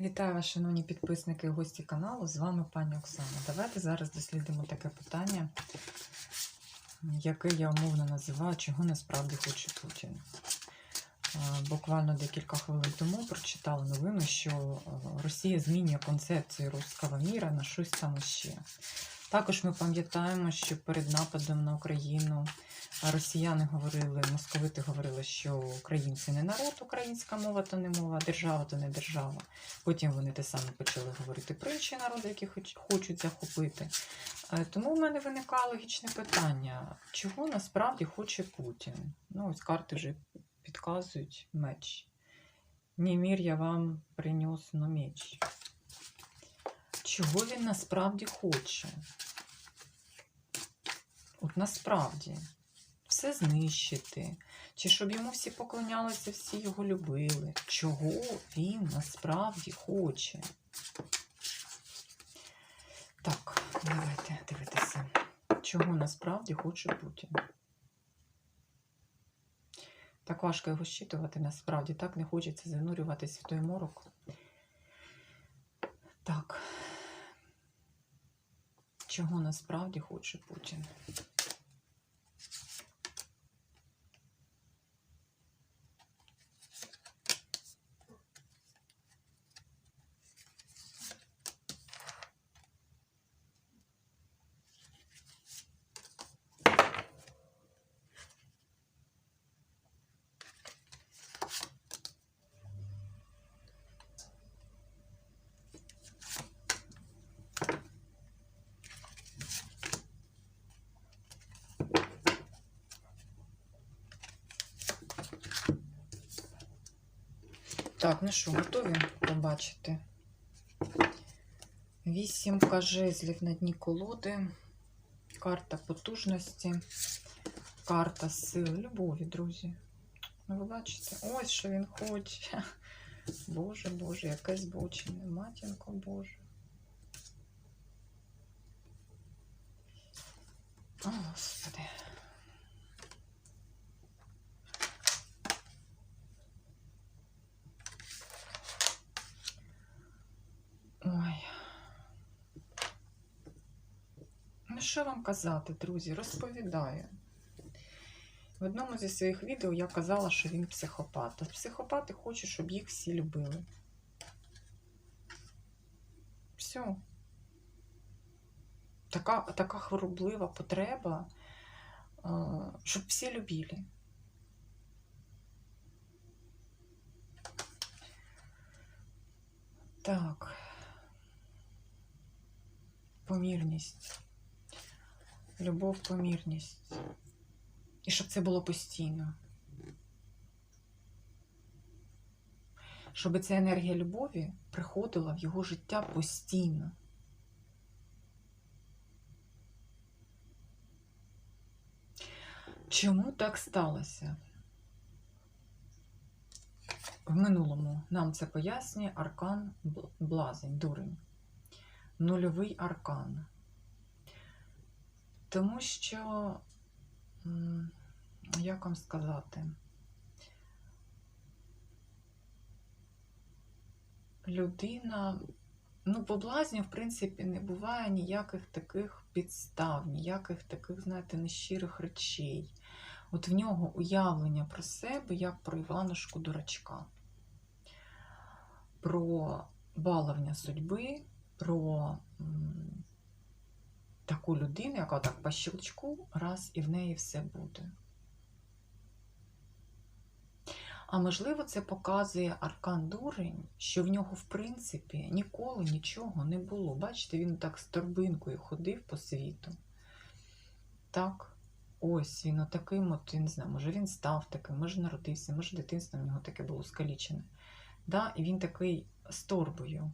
Вітаю вас, шановні підписники і гості каналу. З вами пані Оксана. Давайте зараз дослідимо таке питання, яке я умовно називаю, чого насправді хоче Путін. Е, Буквально декілька хвилин тому прочитала новину, що е, Росія змінює концепцію руського міра на щось там ще. Також ми пам'ятаємо, що перед нападом на Україну росіяни говорили, московити говорили, що українці не народ, українська мова то не мова, держава то не держава. Потім вони те саме почали говорити про інші народи, які хочуть захопити. Е, Тому в мене виникає логічне питання: чого насправді хоче Путін? Ну, ось карти вже підказують меч. Ні, мір я вам принес но меч. Чого він насправді хоче? От насправді все знищити, чи щоб йому всі поклонялися, всі його любили. Чого він насправді хоче? Так, давайте дивитися, чого насправді хоче Путін. Так важко його щитувати, насправді так не хочеться занурюватися в той морок. Так. Чого насправді хоче Путін? Так, ну що, готові побачити? Вісімка жезлів на дні колоди, карта потужності, карта сил, любові, друзі. Ну, ви бачите, ось що він хоче. Боже, Боже, яке збочення, матінко Боже. О, Господи. Що вам казати, друзі? Розповідаю. В одному зі своїх відео я казала, що він психопат. А психопати хочуть, щоб їх всі любили. Все. Така, така хвороблива потреба, е, щоб всі любили. Так. Помірність. Любов, помірність. І щоб це було постійно. Щоб ця енергія любові приходила в його життя постійно. Чому так сталося? В минулому нам це пояснює аркан Блазень, дурень. Нульовий аркан. Тому що, як вам сказати, людина, ну, по блазню, в принципі, не буває ніяких таких підстав, ніяких таких, знаєте, нещирих речей. От в нього уявлення про себе, як про Іванушку дурачка, про баловня судьби, про таку людину, яка так по щелчку раз і в неї все буде. А можливо, це показує Аркан Дурень, що в нього, в принципі, ніколи нічого не було. Бачите, він так з торбинкою ходив по світу. Так, ось він отаким, от, не знаю, може він став таким, може народився, може дитинство в нього таке було скалічене. Да? І він такий з торбою.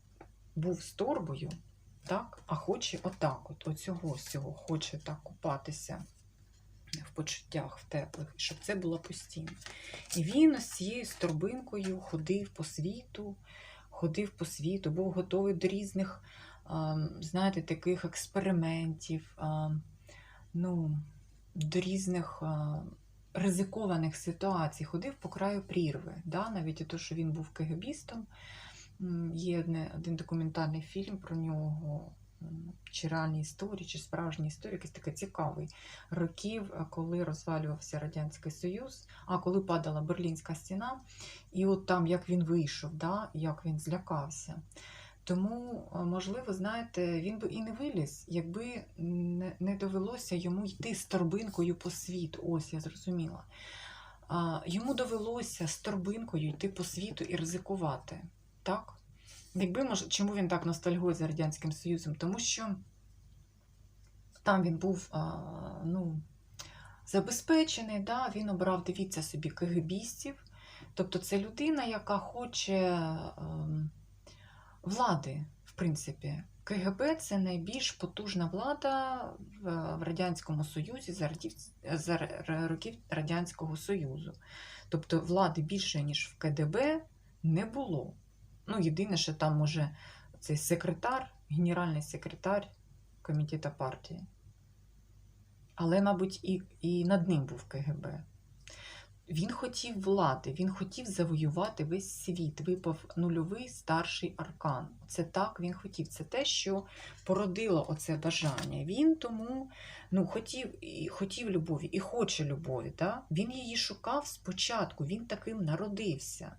Був з торбою, так, а хоче отак, от, оцього всього, хоче так купатися в почуттях, в теплих, щоб це було постійно. І він ось цією сторбинкою ходив по світу, ходив по світу, був готовий до різних, знаєте, таких експериментів, ну, до різних ризикованих ситуацій, ходив по краю прірви. Да? Навіть то, що він був кегебістом, є один документальний фільм про нього, чи реальні історії, чи справжні історії, якийсь такий цікавий років, е, коли розвалювався Радянський Союз, а коли падала Берлінська стіна, і от там як він вийшов, да, як він злякався. Тому, е, можливо, знаєте, він би і не виліз, якби не довелося йому йти з торбинкою по світу. Ось я зрозуміла. Йому довелося з торбинкою йти по світу і ризикувати. Так? Якби, може, чому він так ностальгує за Радянським Союзом? Тому що там він був а, ну, забезпечений, да? він обрав, дивіться собі, КГБістів. Тобто це людина, яка хоче ем, влади, в принципі. КГБ це найбільш потужна влада в, в Радянському Союзі за, радів- за років Радянського Союзу. Тобто влади більше, ніж в КДБ, не було. Ну, єдине, що там може цей секретар, генеральний секретар комітету партії. Але, мабуть, і, і над ним був КГБ. Він хотів влади, він хотів завоювати весь світ. Випав нульовий старший аркан. Це так він хотів. Це те, що породило оце бажання. Він тому ну, хотів, і хотів любові і хоче любові. Да? Він її шукав спочатку, він таким народився.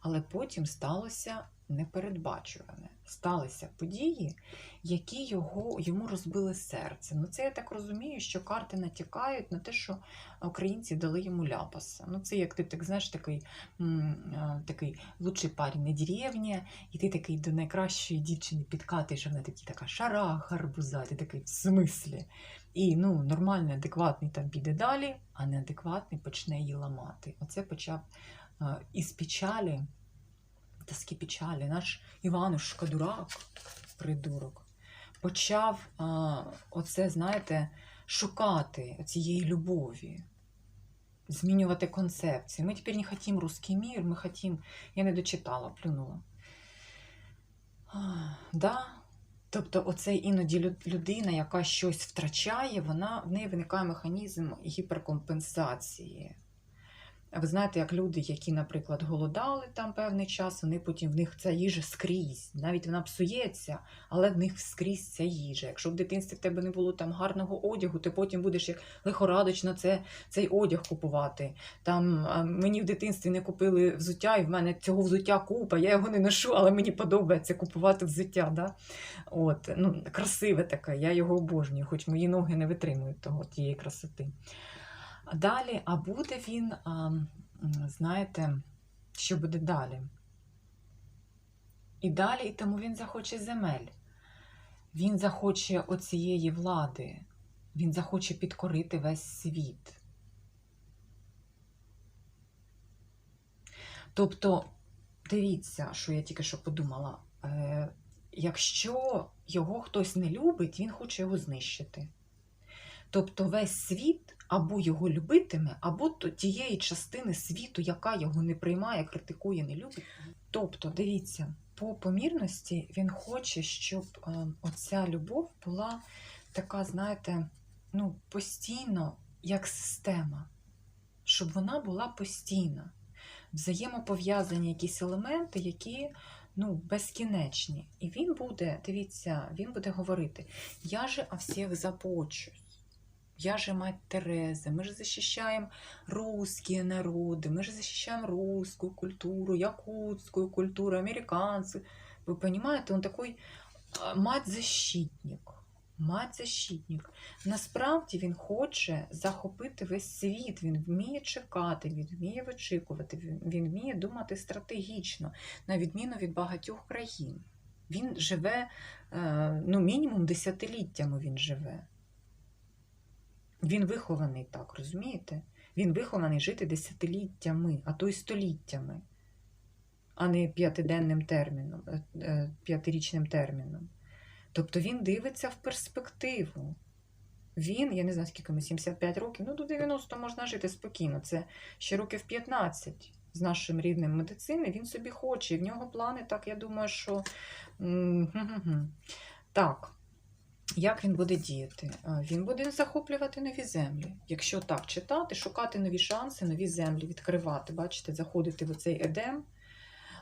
Але потім сталося непередбачуване. Сталися події, які його, йому розбили серце. Ну, це я так розумію, що карти натякають на те, що українці дали йому ляпаса. Ну, це як ти так знаєш, такий, такий лучший парень на деревні, і ти такий до найкращої дівчини підкатиш, вона такий така шара, гарбуза, ти такий в смислі. І ну, нормальний, адекватний там піде далі, а неадекватний почне її ламати. Оце почав із печалі, тоски печалі, наш Іванушка дурак, придурок, почав оце, знаєте, шукати цієї любові, змінювати концепції. Ми тепер не хотімо русский мір, ми хотімо. Я не дочитала, плюнула. А, да? Тобто, оце іноді людина, яка щось втрачає, вона, в неї виникає механізм гіперкомпенсації. Ви знаєте, як люди, які, наприклад, голодали там певний час, вони потім в них ця їжа скрізь. Навіть вона псується, але в них скрізь ця їжа. Якщо в дитинстві в тебе не було там гарного одягу, ти потім будеш як лихорадочно це, цей одяг купувати. Там мені в дитинстві не купили взуття, і в мене цього взуття купа. Я його не ношу, але мені подобається купувати взуття. Да? От, ну, красиве таке, я його обожнюю, хоч мої ноги не витримують того, тієї красоти. Далі, а буде він, знаєте, що буде далі? І далі, і тому він захоче земель. Він захоче оцієї влади. Він захоче підкорити весь світ. Тобто, дивіться, що я тільки що подумала. Е, якщо його хтось не любить, він хоче його знищити. Тобто весь світ або його любитиме, або тієї частини світу, яка його не приймає, критикує, не любить. Тобто, дивіться, по помірності він хоче, щоб е, оця любов була така, знаєте, ну, постійно, як система, щоб вона була постійна. Взаємопов'язані якісь елементи, які ну, безкінечні. І він буде, дивіться, він буде говорити: Я же о всіх забочусь Я же мать Тереза, мы же защищаем русские народы, мы же защищаем русскую культуру, якутскую культуру, американцы. Вы понимаете, он такой а, мать-защитник. Мать-защитник. Насправді він хоче захопити весь світ. Він вміє чекати, він вміє вичікувати, він, він вміє думати стратегічно, на відміну від багатьох країн. Він живе, е, ну, мінімум десятиліттями він живе. Він вихований так, розумієте? Він вихований жити десятиліттями, а то й століттями, а не п'ятиденним терміном, е, е, п'ятирічним терміном. Тобто він дивиться в перспективу. Він, я не знаю, скільки йому, 75 років, ну до 90 можна жити спокійно. Це ще років 15 з нашим рівнем медицини. Він собі хоче. І в нього плани, так, я думаю, що. Так. Як він буде діяти? Він буде захоплювати нові землі. Якщо так читати, шукати нові шанси, нові землі, відкривати, бачите, заходити в цей едем,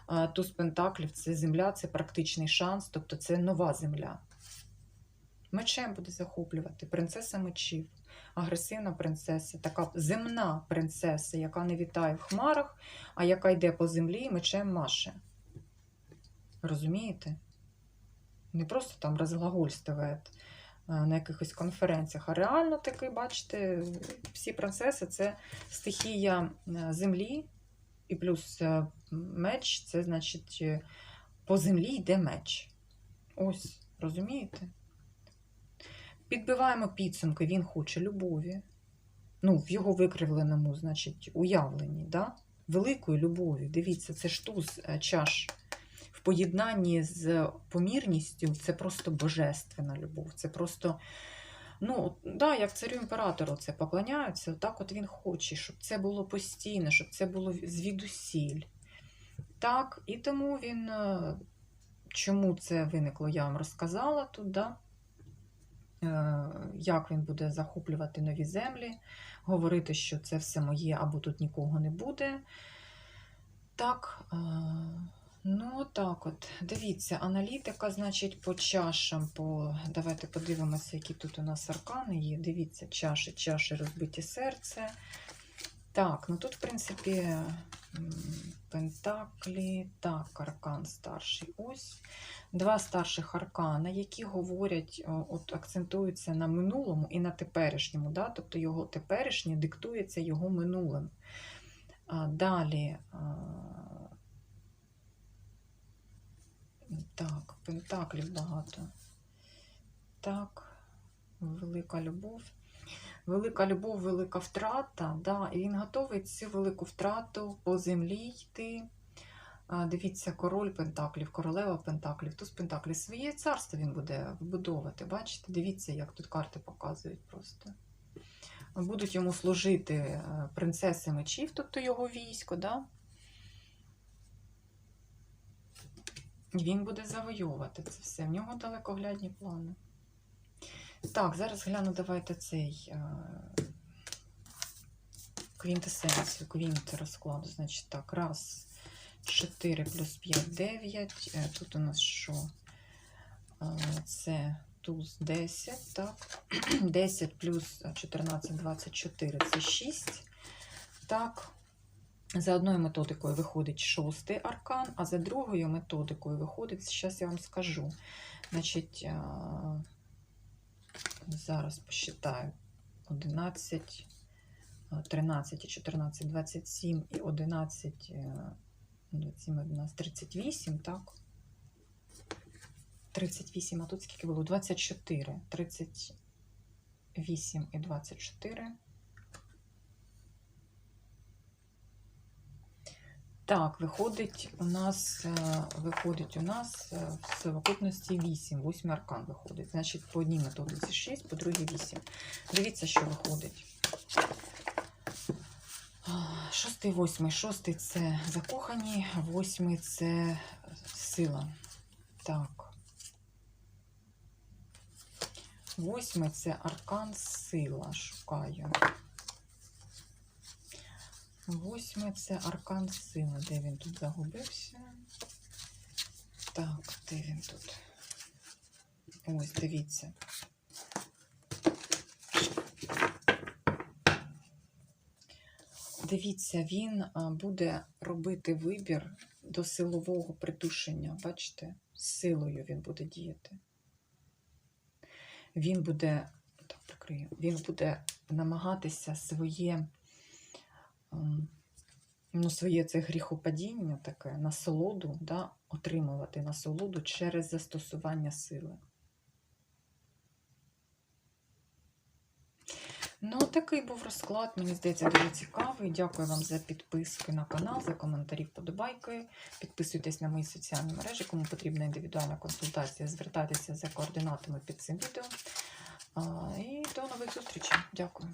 А, Туз Пентаклів це земля, це практичний шанс, тобто це нова земля. Мечем буде захоплювати. Принцеса мечів, агресивна принцеса, така земна принцеса, яка не вітає в хмарах, а яка йде по землі і мечем маше. Розумієте? Не просто там розглагольствує е, на якихось конференціях, а реально таки, бачите, всі принцеси це стихія е, землі, і плюс е, меч це значить по землі йде меч. Ось, розумієте? Підбиваємо підсумки, він хоче любові. Ну, в його викривленому, значить, уявленні, да? великої любові. Дивіться, це ж туз е, чаш. Поєднанні з помірністю це просто божественна любов. Це просто, ну, да, як царю імператору це поклоняються, так от він хоче, щоб це було постійно, щоб це було звідусіль. Так, і тому він, е, чому це виникло, я вам розказала тут, да? Е, як він буде захоплювати нові землі, говорити, що це все моє, або тут нікого не буде. Так, е, ну так от. Дивіться, аналітика, значить, по чашам. По... Давайте подивимося, які тут у нас аркани є. Дивіться, чаші, чаші, розбиті серце. Так, ну тут, в принципі, пентаклі, так, аркан старший. Ось два старших аркана, які говорять, от акцентуються на минулому і на теперішньому. Да? Тобто його теперішнє диктується його минулим. А, далі. А, так, пентаклів багато. Так, велика любов. Велика любов, велика втрата. Да, І він готовий цю велику втрату по землі йти. Дивіться, король Пентаклів, королева Пентаклів, туз Пентаклів. Своє царство він буде вбудовувати. Бачите, дивіться, як тут карти показують просто. Будуть йому служити е, принцеси мечів, тобто його військо, да? Він буде завойовувати це все. В нього далекоглядні плани. Так, зараз гляну, давайте цей е, квінтесенцію, квінт розкладу. Значить, так, раз, 4 плюс 5, 9. Е, Тут у нас що? Е, Це туз 10, так. 10 плюс 14, 24 це 6. Так. За одною методикою виходить шостий аркан, а за другою методикою виходить, зараз я вам скажу. Значить, е, зараз посчитаю 11, е, 13, і 14, 27 і 11, е, 27, 11, 38, так? 38, а тут скільки було? 24. 38 і 24. Так, виходить у нас, е, виходить у нас е, в совокупності 8, 8 аркан виходить. Значить, по одній методиці 6, по другій 8. Дивіться, що виходить. Шостий, восьмий. Шостий це закохані, восьмий це сила. Так. Восьмий це аркан сила. Шукаю. Восьмий це аркан сили. Де він тут загубився? Так, де він тут? Ось, дивіться. Дивіться, він буде робити вибір до силового придушення. Бачите? З силою він буде діяти. Він буде, так прикрию, він буде намагатися своє ну, своє це гріхопадіння, таке насолоду, да, отримувати насолоду через застосування сили. Ну, такий був розклад. Мені здається, дуже цікавий. Дякую вам за підписки на канал, за коментарі, вподобайки. Підписуйтесь на мої соціальні мережі. Кому потрібна індивідуальна консультація, звертайтеся за координатами під цим відео. І до нових зустрічей. Дякую.